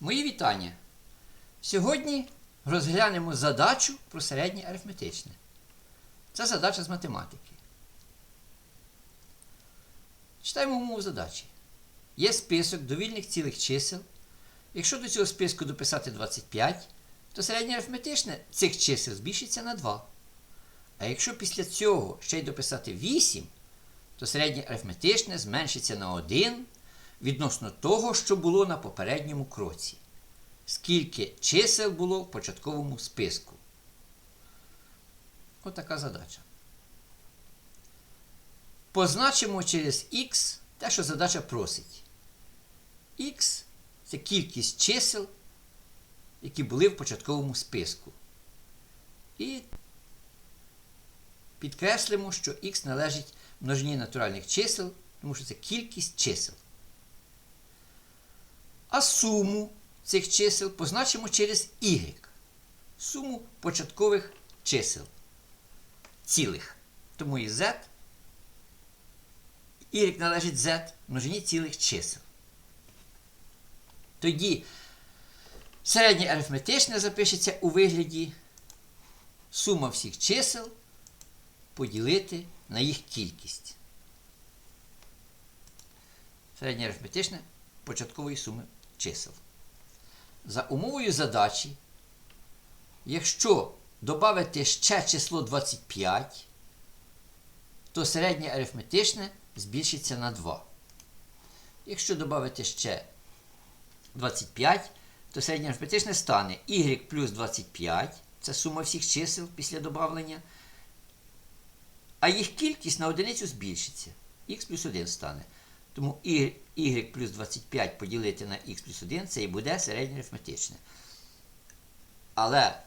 Мої вітання. Сьогодні розглянемо задачу про середнє арифметичне. Це задача з математики. Читаємо умову задачі. Є список довільних цілих чисел. Якщо до цього списку дописати 25, то середнє арифметичне цих чисел збільшиться на 2. А якщо після цього ще й дописати 8, то середнє арифметичне зменшиться на 1 відносно того, що було на попередньому кроці. Скільки чисел було в початковому списку. Отака задача. Позначимо через х те, що задача просить. Х це кількість чисел, які були в початковому списку. І підкреслимо, що х належить множині натуральних чисел, тому що це кількість чисел. А суму цих чисел позначимо через y. Суму початкових чисел. Цілих. Тому і z. Y належить z множині цілих чисел. Тоді середнє арифметичне запишеться у вигляді сума всіх чисел поділити на їх кількість. Середнє арифметичне початкової суми чисел. За умовою задачі, якщо додати ще число 25, то середнє арифметичне збільшиться на 2. Якщо додати ще 25, то середнє арифметичне стане y плюс 25, це сума всіх чисел після додавлення, а їх кількість на одиницю збільшиться. х плюс 1 стане. Тому y, плюс 25 поділити на х плюс 1 це і буде середнє арифметичне. Але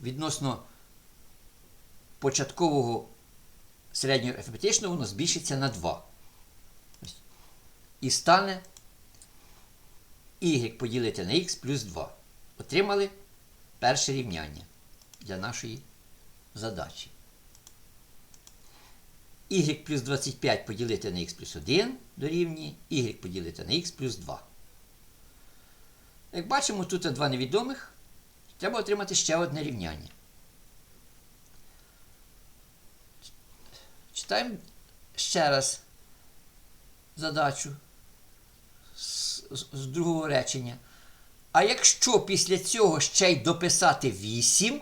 відносно початкового середнього арифметичного воно збільшиться на 2. І стане y поділити на х плюс 2. Отримали перше рівняння для нашої задачі. Y плюс 25 поділити на х плюс 1 дорівнює y поділити на х плюс 2. Як бачимо, тут два невідомих. Треба отримати ще одне рівняння. Читаємо ще раз задачу з, з, з другого речення. А якщо після цього ще й дописати 8,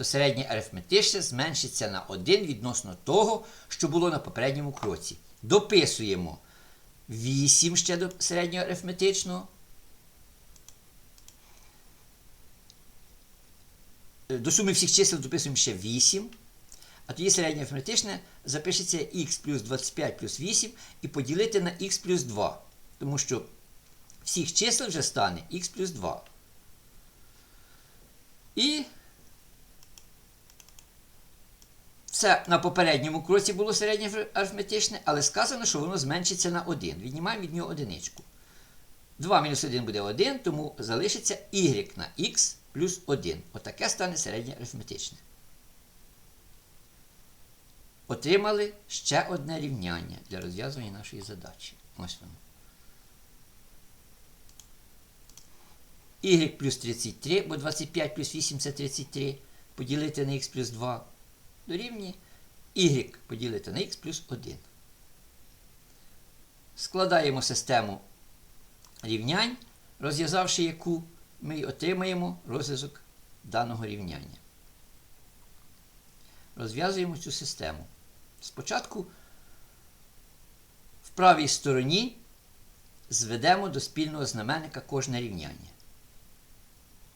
то середнє арифметичне зменшиться на 1 відносно того, що було на попередньому кроці. Дописуємо 8 ще до середнього арифметичного. До суми всіх чисел дописуємо ще 8. А тоді середнє арифметичне запишеться х плюс 25 плюс 8 і поділити на х плюс 2. Тому що всіх чисел вже стане х плюс 2. І це на попередньому кроці було середнє арифметичне, але сказано, що воно зменшиться на 1. Віднімаємо від нього одиничку. 2 мінус 1 буде 1, тому залишиться y на х плюс 1. Отаке стане середнє арифметичне. Отримали ще одне рівняння для розв'язування нашої задачі. Ось воно. y плюс 33, бо 25 плюс 8 це 33. Поділити на х плюс 2 дорівнює y поділити на х плюс 1. Складаємо систему рівнянь, розв'язавши яку ми отримаємо розв'язок даного рівняння. Розв'язуємо цю систему. Спочатку в правій стороні зведемо до спільного знаменника кожне рівняння.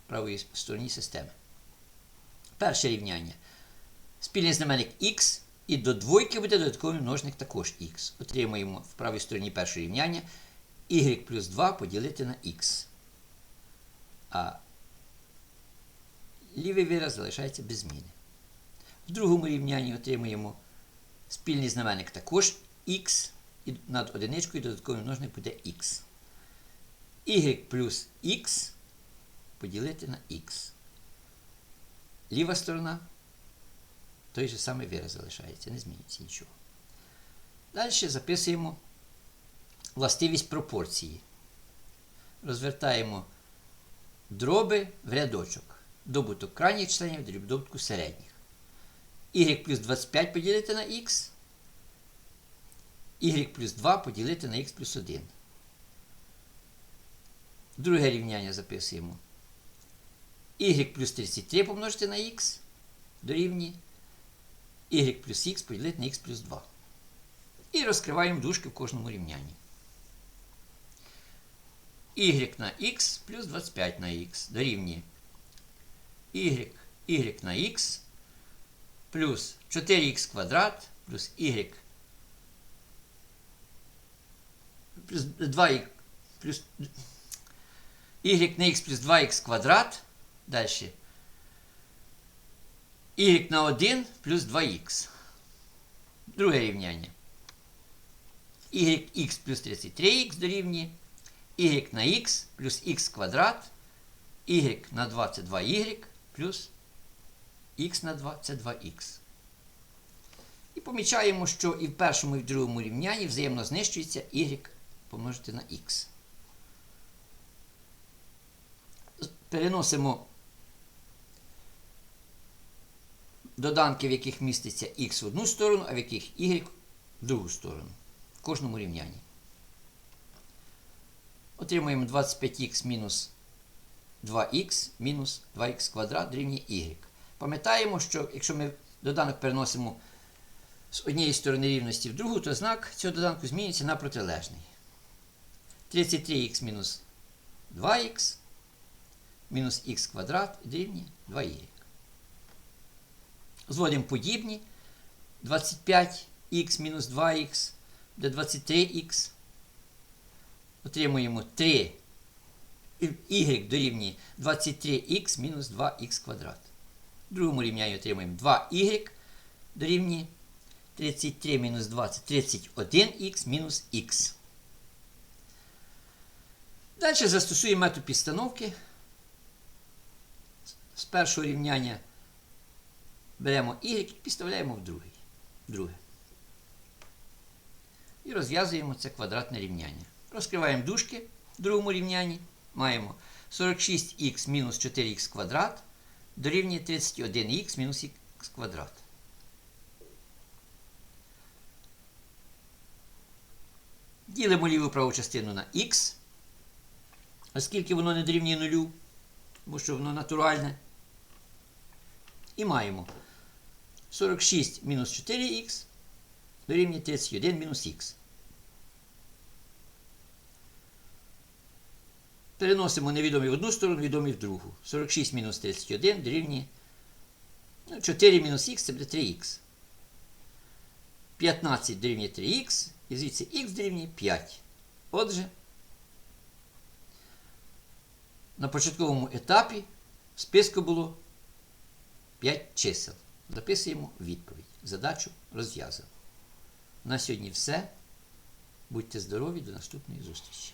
В правій стороні системи. Перше рівняння. Спільний знаменник х і до двойки буде додатковий множник також х. Отримуємо в правій стороні перше рівняння y плюс 2 поділити на х. А лівий вираз залишається без зміни. В другому рівнянні отримуємо спільний знаменник також х, і над одиничкою додатковий множник буде х. y плюс х поділити на х. Ліва сторона той же самий вираз залишається, не змінюється нічого. Далі записуємо властивість пропорції. Розвертаємо дроби в рядочок. Добуток крайніх членів дріб добутку середніх. y плюс 25 поділити на х. y плюс 2 поділити на х плюс 1. Друге рівняння записуємо. y плюс 33 помножити на х дорівнює y плюс х поділити на х плюс 2. І розкриваємо дужки в кожному рівнянні. y на х плюс 25 на х дорівнює y, y на х плюс 4х квадрат плюс y плюс 2 плюс y на х плюс 2х квадрат. Далі. Y на 1 плюс 2х. Друге рівняння. yx плюс 33х дорівнює y на х плюс х квадрат, y на 2 це 2y плюс х на 2 це 2х. І помічаємо, що і в першому, і в другому рівнянні взаємно знищується y помножити на х. Переносимо доданки, в яких міститься х в одну сторону, а в яких y в другу сторону. В кожному рівнянні. Отримуємо 25х мінус 2х мінус 2х квадрат дорівнює y. Пам'ятаємо, що якщо ми доданок переносимо з однієї сторони рівності в другу, то знак цього доданку змінюється на протилежний. 33х мінус 2х мінус х квадрат дорівнює 2y. Зводимо подібні. 25х мінус 2х буде 23х. Отримуємо 3 y дорівнює 23х мінус 2х квадрат. В другому рівнянні отримуємо 2y дорівнює 33 мінус 2 це 31х мінус х. Далі застосуємо метод підстановки. З першого рівняння беремо y і підставляємо в другий. друге. І розв'язуємо це квадратне рівняння. Розкриваємо дужки в другому рівнянні. Маємо 46х мінус 4х квадрат дорівнює 31х мінус х квадрат. Ділимо ліву праву частину на х, оскільки воно не дорівнює нулю, бо що воно натуральне. І маємо 46 мінус 4х дорівнює 31 мінус х. Переносимо невідомі в одну сторону, відомі в другу. 46 мінус 31 дорівнює 4 мінус х це буде 3х. 15 дорівнює 3х, і звідси х дорівнює 5. Отже, на початковому етапі в списку було 5 чисел. Записуємо відповідь. Задачу розв'язано. На сьогодні все. Будьте здорові, до наступної зустрічі.